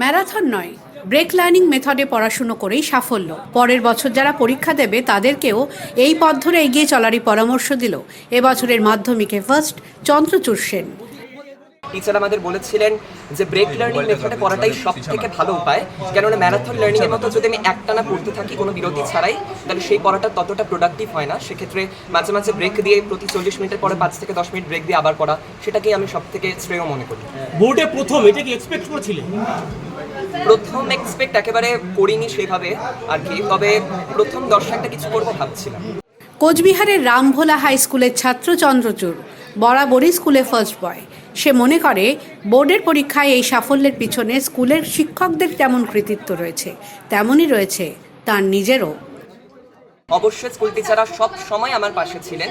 Marathon নয়, break learning মেথডে পড়াশুনো করেই সাফল্য। পরের বছর যারা পরীক্ষা দেবে, তাদেরকেও এই পথ ধরে এগিয়ে চলারই পরামর্শ দিল। এবছরের মাধ্যমিকে ফার্স্ট চন্দ্রচূড় সেন। টিচার আমাদের বলেছিলেন যে ব্রেক লার্নিং মেথডে পড়াটাই সব থেকে ভালো উপায়। কেননা ম্যারাথন লার্নিং এর মতো যদি আমি একটানা পড়তে থাকি কোনো বিরতি ছাড়াই তাহলে সেই পড়াটা ততটা প্রোডাক্টিভ হয় না। সেক্ষেত্রে মাঝে মাঝে ব্রেক দিয়ে প্রতি চল্লিশ মিনিটের পরে পাঁচ থেকে দশ মিনিট ব্রেক দিয়ে আবার পড়া সেটাকেই আমি সব থেকে শ্রেয় মনে করি। বোর্ডে প্রথম এটা কি এক্সপেক্ট করেছিলে? প্রথম এক্সপেক্ট একেবারে করিনি সেভাবে আর কি তবে প্রথম দর্শকটা কিছু করব ভাবছিলাম। কোচবিহারের রামভোলা হাই স্কুলের ছাত্র চন্দ্রচূড় বরাবরই স্কুলে ফার্স্ট বয় সে মনে করে, বোর্ডের পরীক্ষায় এই সাফল্যের পিছনে স্কুলের শিক্ষকদের যেমন কৃতিত্ব রয়েছে, তেমনই রয়েছে তার নিজেরও। অবশ্যই স্কুল টিচাররা সব সময় আমার পাশে ছিলেন।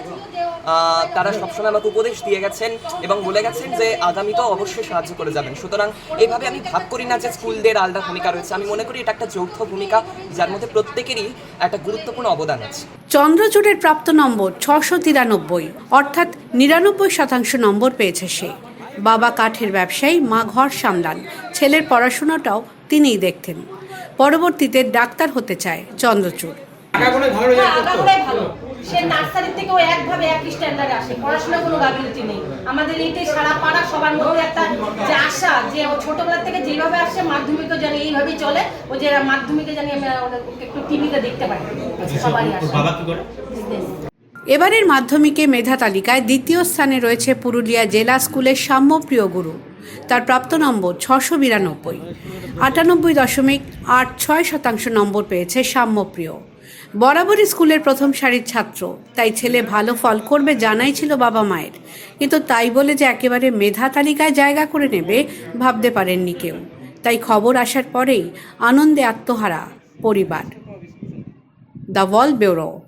তারা সবসময় আমাকে উপদেশ দিয়ে গেছেন এবং বলে গেছেন যে আগামীতেও অবশ্যই সাহায্য করে যাবেন। সুতরাং এইভাবে আমি ভাব করি না যে স্কুলদের আলাদা ভূমিকা রয়েছে। আমি মনে করি এটা একটা যৌথ ভূমিকা, যার মধ্যে প্রত্যেকেরই একটা গুরুত্বপূর্ণ অবদান আছে। চন্দ্রচূড়ের প্রাপ্ত নম্বর ছশো তিরানব্বই, অর্থাৎ নিরানব্বই শতাংশ নম্বর পেয়েছে সে। বাবা কাঠের ব্যবসায়ী, মা ঘর সামলান। ছেলের পড়াশোনাটাও তিনিই দেখতেন। পরবর্তীতে ডাক্তার হতে চায় চন্দ্রচূড়। হ্যাঁ, আগাগোড়াই ভালো। সে নার্সারি থেকেও একভাবে এক স্ট্যান্ডার্ডে আসে। পড়াশোনার কোনো গাফিলতি নেই। আমাদের এইটাই সারা পাড়া সবার মধ্যে একটা যে আশা যে ও ছোটবেলা থেকে যেভাবে আসছে মাধ্যমিকও জানি এইভাবেই চলে ও যে মাধ্যমিকে জানি আমি একটু টিভিতে দেখতে পাই। সবারই আশা। করে? এবারের মাধ্যমিকে মেধা তালিকায় দ্বিতীয় স্থানে রয়েছে পুরুলিয়া জেলা স্কুলের সাম্যপ্রিয় গুরু। তার প্রাপ্ত নম্বর ছশো বিরানব্বই। আটানব্বই দশমিক আট ছয় শতাংশ নম্বর পেয়েছে সাম্যপ্রিয়। বরাবরই স্কুলের প্রথম সারির ছাত্র। তাই ছেলে ভালো ফল করবে জানাই ছিল বাবা মায়ের। কিন্তু তাই বলে যে একেবারে মেধা তালিকায় জায়গা করে নেবে ভাবতে পারেননি কেউ। তাই খবর আসার পরেই আনন্দে আত্মহারা পরিবার। The wall bureau.